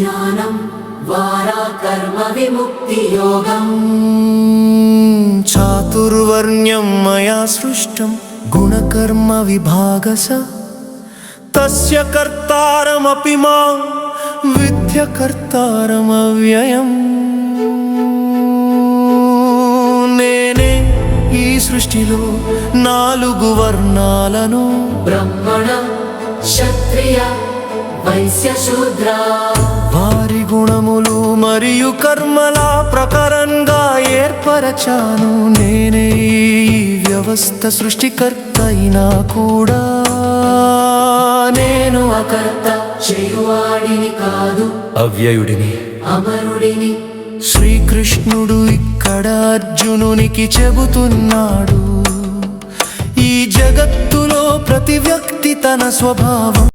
జ్ఞానం వారా కర్మ విముక్తి యోగం. చాతుర్వర్ణ్యం మయా సృష్టం గుణకర్మ విభాగస తస్య కర్తారమపి మాం విద్య కర్తారమవ్యయం నేనే ఈ సృష్టిలో నాలుగు వర్ణాలను. బ్రహ్మణ క్షత్రియ వైశ్య శూద్ర మరియు కర్మల ప్రకారంగా ఏర్పరచాను నేనే వ్యవస్థ సృష్టికర్త అయినా కూడా. నేను అకర్త చేయువాడిని కాదు అవ్యయుడిని. అమరుడిని. శ్రీకృష్ణుడు ఇక్కడ అర్జునునికి చెబుతున్నాడు. ఈ జగత్తులో ప్రతి వ్యక్తి తన స్వభావం